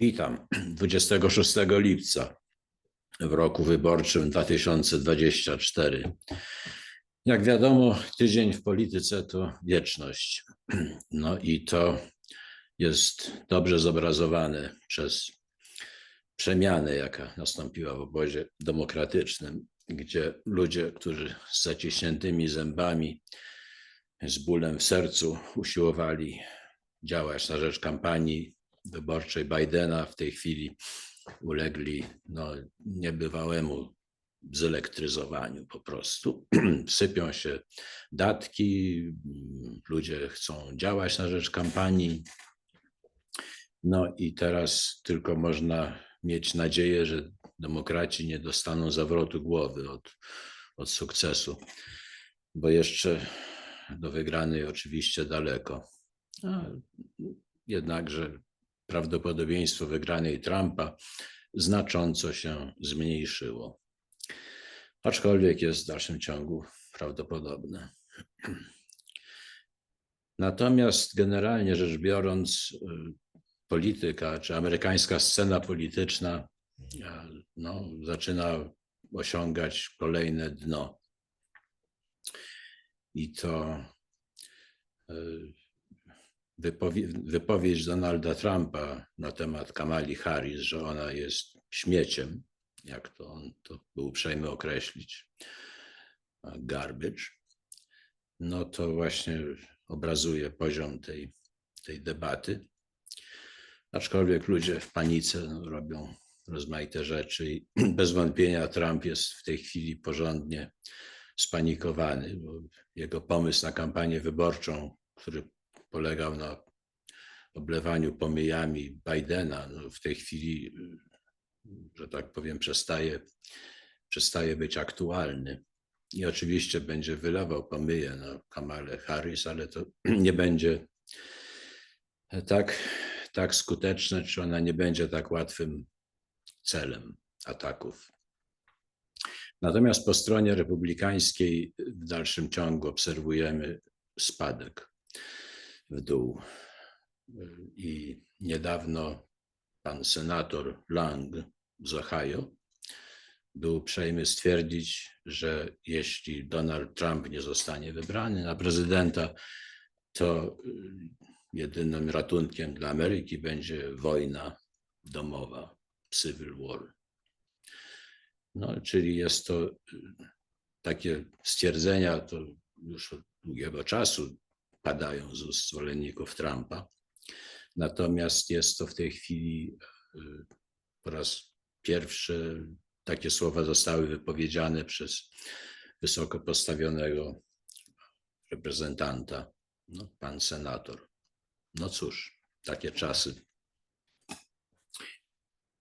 Witam. 26 lipca w roku wyborczym 2024. Jak wiadomo, tydzień w polityce to wieczność. No i to jest dobrze zobrazowane przez przemianę, jaka nastąpiła w obozie demokratycznym, gdzie ludzie, którzy z zaciśniętymi zębami, z bólem w sercu usiłowali działać na rzecz kampanii wyborczej Bidena w tej chwili ulegli no, niebywałemu zelektryzowaniu po prostu. Sypią się datki, ludzie chcą działać na rzecz kampanii. No i teraz tylko można mieć nadzieję, że demokraci nie dostaną zawrotu głowy od, od sukcesu, bo jeszcze do wygranej oczywiście daleko. A jednakże prawdopodobieństwo wygranej Trumpa znacząco się zmniejszyło. Aczkolwiek jest w dalszym ciągu prawdopodobne. Natomiast generalnie rzecz biorąc, y, polityka czy amerykańska scena polityczna y, no, zaczyna osiągać kolejne dno. I to y, wypowiedź Donalda Trumpa na temat Kamali Harris, że ona jest śmieciem, jak to on to był uprzejmy określić, garbage, no to właśnie obrazuje poziom tej, tej debaty. Aczkolwiek ludzie w panice robią rozmaite rzeczy i bez wątpienia Trump jest w tej chwili porządnie spanikowany, bo jego pomysł na kampanię wyborczą, który polegał na oblewaniu pomyjami Bidena, no w tej chwili, że tak powiem, przestaje, przestaje być aktualny. I oczywiście będzie wylewał pomyje na Kamalę Harris, ale to nie będzie tak, tak skuteczne, czy ona nie będzie tak łatwym celem ataków. Natomiast po stronie republikańskiej w dalszym ciągu obserwujemy spadek w dół. I niedawno pan senator Lang z Ohio był uprzejmy stwierdzić, że jeśli Donald Trump nie zostanie wybrany na prezydenta, to jedynym ratunkiem dla Ameryki będzie wojna domowa, civil war. No, czyli jest to takie stwierdzenia, to już od długiego czasu padają z ust zwolenników Trumpa. Natomiast jest to w tej chwili y, po raz pierwszy takie słowa zostały wypowiedziane przez wysoko postawionego reprezentanta, no, pan senator. No cóż, takie czasy.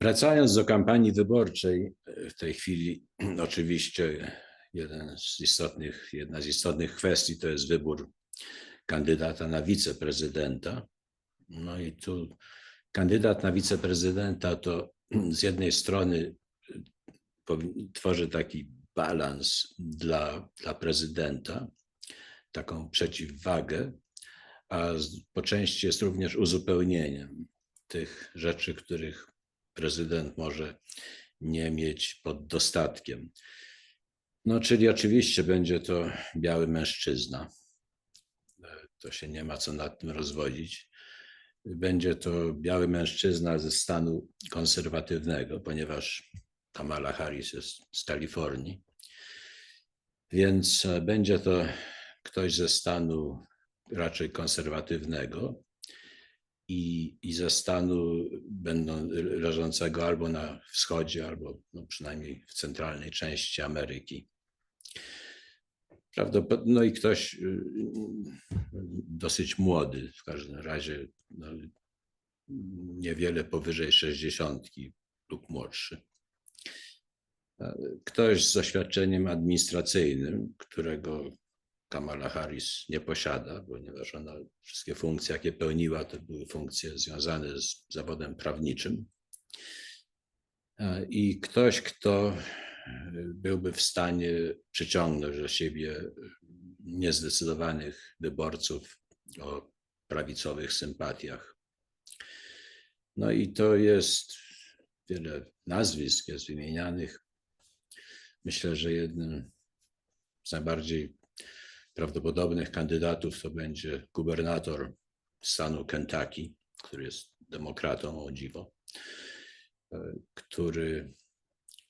Wracając do kampanii wyborczej, w tej chwili oczywiście jeden z istotnych, jedna z istotnych kwestii to jest wybór kandydata na wiceprezydenta. No i tu kandydat na wiceprezydenta to z jednej strony tworzy taki balans dla, dla prezydenta, taką przeciwwagę, a po części jest również uzupełnieniem tych rzeczy, których prezydent może nie mieć pod dostatkiem. No, czyli oczywiście będzie to biały mężczyzna, to się nie ma co nad tym rozwodzić. Będzie to biały mężczyzna ze stanu konserwatywnego, ponieważ Kamala Harris jest z Kalifornii. Więc e, będzie to ktoś ze stanu raczej konserwatywnego i, i ze stanu będą leżącego albo na wschodzie, albo no przynajmniej w centralnej części Ameryki. Prawdopodobnie, no i ktoś y, dosyć młody, w każdym razie no, niewiele powyżej 60 lub młodszy. Ktoś z doświadczeniem administracyjnym, którego Kamala Harris nie posiada, ponieważ ona wszystkie funkcje, jakie pełniła, to były funkcje związane z zawodem prawniczym. I ktoś, kto byłby w stanie przyciągnąć do siebie niezdecydowanych wyborców o prawicowych sympatiach. No i to jest wiele nazwisk jest wymienianych. Myślę, że jednym z najbardziej prawdopodobnych kandydatów to będzie gubernator stanu Kentucky, który jest demokratą, o dziwo, e, który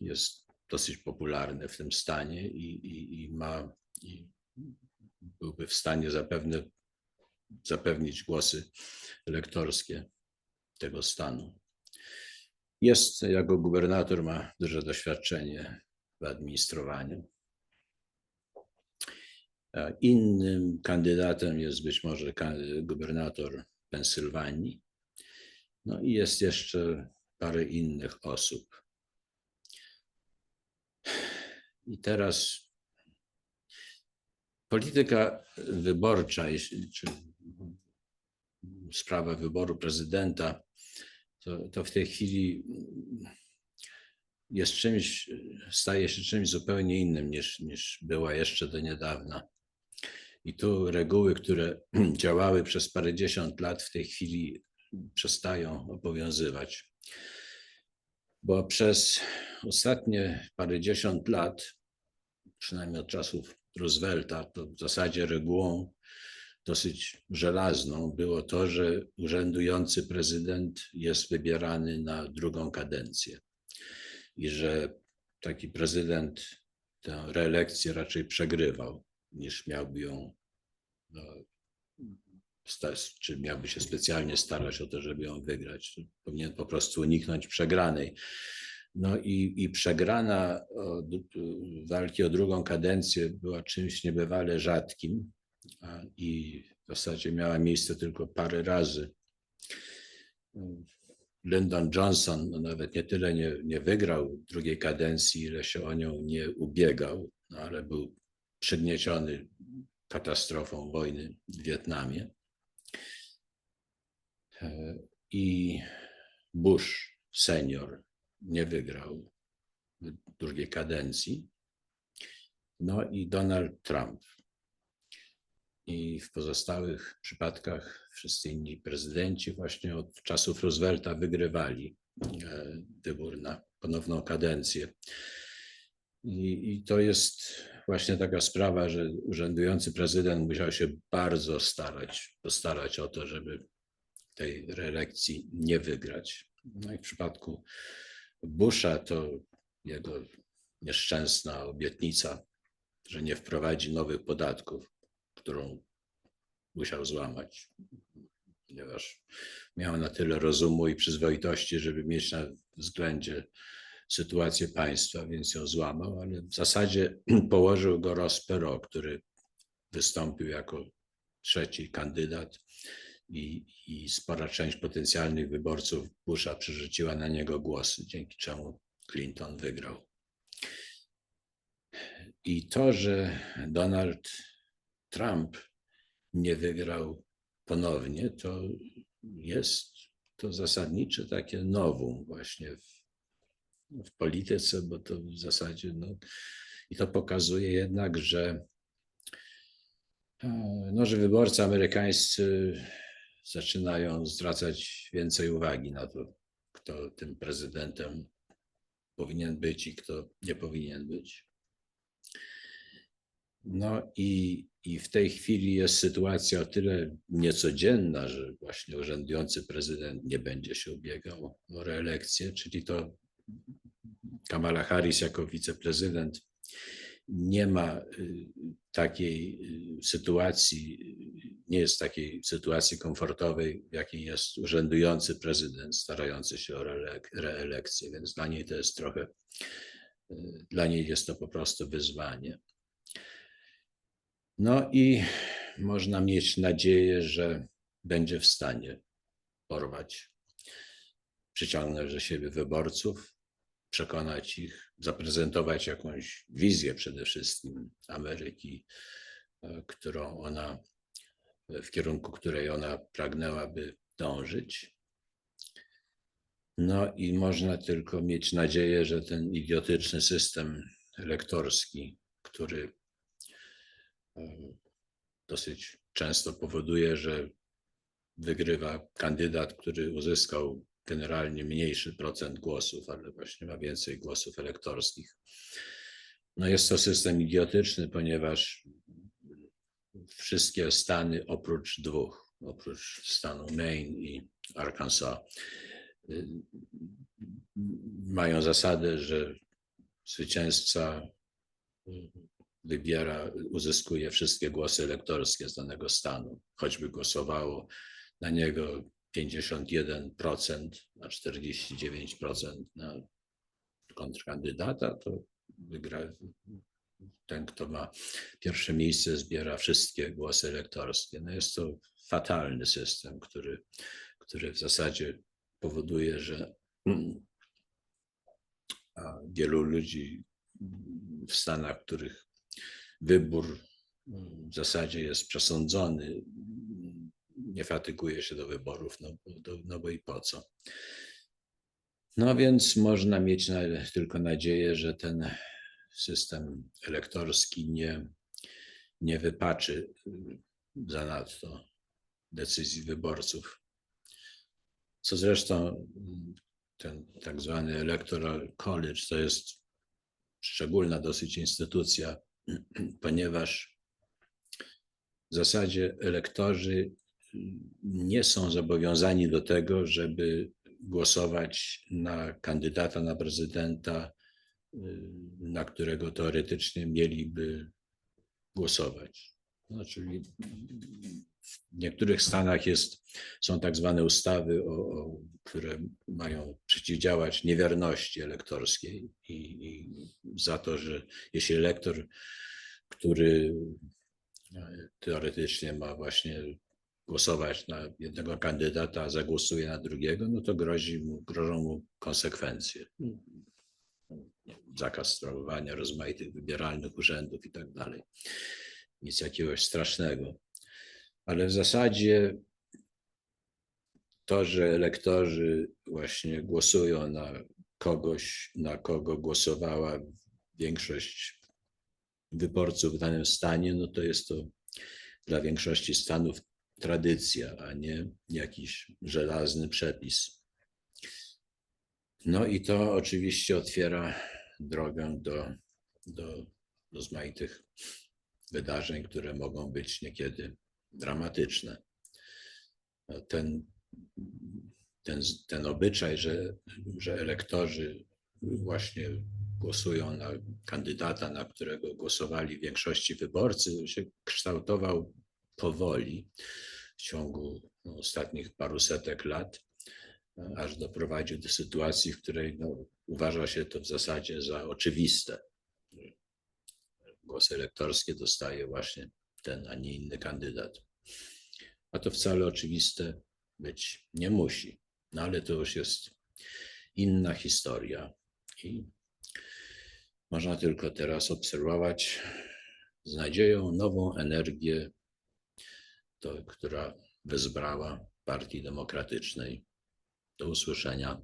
jest dosyć popularny w tym stanie i, i, i ma i byłby w stanie zapewne zapewnić głosy elektorskie tego stanu. Jest jako gubernator, ma duże doświadczenie w administrowaniu. Innym kandydatem jest być może gubernator Pensylwanii. No i jest jeszcze parę innych osób. I teraz polityka wyborcza, czy sprawa wyboru prezydenta, to, to w tej chwili jest czymś, staje się czymś zupełnie innym niż, niż była jeszcze do niedawna. I tu reguły, które działały przez parędziesiąt lat, w tej chwili przestają obowiązywać. Bo przez ostatnie parędziesiąt lat, przynajmniej od czasów Roosevelta, to w zasadzie regułą dosyć żelazną było to, że urzędujący prezydent jest wybierany na drugą kadencję. I że taki prezydent tę reelekcję raczej przegrywał niż miałby ją, no, czy miałby się specjalnie starać o to, żeby ją wygrać. Powinien po prostu uniknąć przegranej. No i, i przegrana walki o drugą kadencję była czymś niebywale rzadkim i w zasadzie miała miejsce tylko parę razy. Lyndon Johnson no nawet nie tyle nie, nie wygrał drugiej kadencji, ile się o nią nie ubiegał, no ale był przygnieciony katastrofą wojny w Wietnamie. I Bush senior nie wygrał drugiej kadencji. No i Donald Trump. I w pozostałych przypadkach wszyscy inni prezydenci właśnie od czasów Roosevelta wygrywali e, wybór na ponowną kadencję. I, I, to jest właśnie taka sprawa, że urzędujący prezydent musiał się bardzo starać, postarać o to, żeby tej reelekcji nie wygrać. No i w przypadku Busha to jego nieszczęsna obietnica, że nie wprowadzi nowych podatków, którą musiał złamać, ponieważ miał na tyle rozumu i przyzwoitości, żeby mieć na względzie sytuację państwa, więc ją złamał, ale w zasadzie położył go Ross Perot, który wystąpił jako trzeci kandydat i, i spora część potencjalnych wyborców Busha przerzuciła na niego głosy, dzięki czemu Clinton wygrał. I to, że Donald Trump nie wygrał ponownie, to jest to zasadnicze takie nowum właśnie w, w polityce, bo to w zasadzie no, i to pokazuje jednak, że, no, że wyborcy amerykańscy zaczynają zwracać więcej uwagi na to, kto tym prezydentem powinien być i kto nie powinien być. No i, i w tej chwili jest sytuacja o tyle niecodzienna, że właśnie urzędujący prezydent nie będzie się ubiegał o reelekcję, czyli to Kamala Harris jako wiceprezydent nie ma y, takiej y, sytuacji, nie jest takiej sytuacji komfortowej, w jakiej jest urzędujący prezydent starający się o reelekcję, więc dla niej to jest trochę, y, dla niej jest to po prostu wyzwanie. No i można mieć nadzieję, że będzie w stanie porwać, przyciągnąć do siebie wyborców, przekonać ich, zaprezentować jakąś wizję przede wszystkim Ameryki, e, którą ona, w kierunku której ona pragnęłaby dążyć. No i można tylko mieć nadzieję, że ten idiotyczny system elektorski, który dosyć często powoduje, że wygrywa kandydat, który uzyskał generalnie mniejszy procent głosów, ale właśnie ma więcej głosów elektorskich. No jest to system idiotyczny, ponieważ wszystkie stany oprócz dwóch, oprócz stanu Maine i Arkansas, y, mają zasadę, że zwycięzca wybiera, uzyskuje wszystkie głosy elektorskie z danego stanu, choćby głosowało na niego 51%, na 49% na kontrkandydata, to wygra ten, kto ma pierwsze miejsce, zbiera wszystkie głosy elektorskie. No jest to fatalny system, który, który w zasadzie powoduje, że wielu ludzi w Stanach, których wybór w zasadzie jest przesądzony, nie fatyguje się do wyborów, no, do, no bo i po co. No więc można mieć na, tylko nadzieję, że ten system elektorski nie, nie wypaczy zanadto decyzji wyborców. Co zresztą ten tak zwany Electoral College to jest szczególna dosyć instytucja, ponieważ w zasadzie elektorzy nie są zobowiązani do tego, żeby głosować na kandydata na prezydenta, na którego teoretycznie mieliby głosować. No, czyli w niektórych stanach jest, są tak zwane ustawy, o, o, które mają przeciwdziałać niewierności elektorskiej i, i za to, że jeśli elektor, który e, teoretycznie ma właśnie głosować na jednego kandydata, a zagłosuje na drugiego, no to grozi mu, grożą mu konsekwencje. Zakaz sprawowania rozmaitych wybieralnych urzędów i tak dalej. Nic jakiegoś strasznego. Ale w zasadzie to, że elektorzy właśnie głosują na kogoś, na kogo głosowała większość wyborców w danym stanie, no to jest to dla większości stanów tradycja, a nie jakiś żelazny przepis. No i to oczywiście otwiera drogę do, do rozmaitych wydarzeń, które mogą być niekiedy dramatyczne. Ten, ten, ten obyczaj, że, że elektorzy właśnie głosują na kandydata, na którego głosowali w większości wyborcy, się kształtował powoli w ciągu no, ostatnich paru setek lat, aż doprowadził do sytuacji, w której no, uważa się to w zasadzie za oczywiste. Głosy elektorskie dostaje właśnie ten, a nie inny kandydat. A to wcale oczywiste być nie musi. No ale to już jest inna historia. I można tylko teraz obserwować z nadzieją nową energię, która wezbrała Partii Demokratycznej. Do usłyszenia.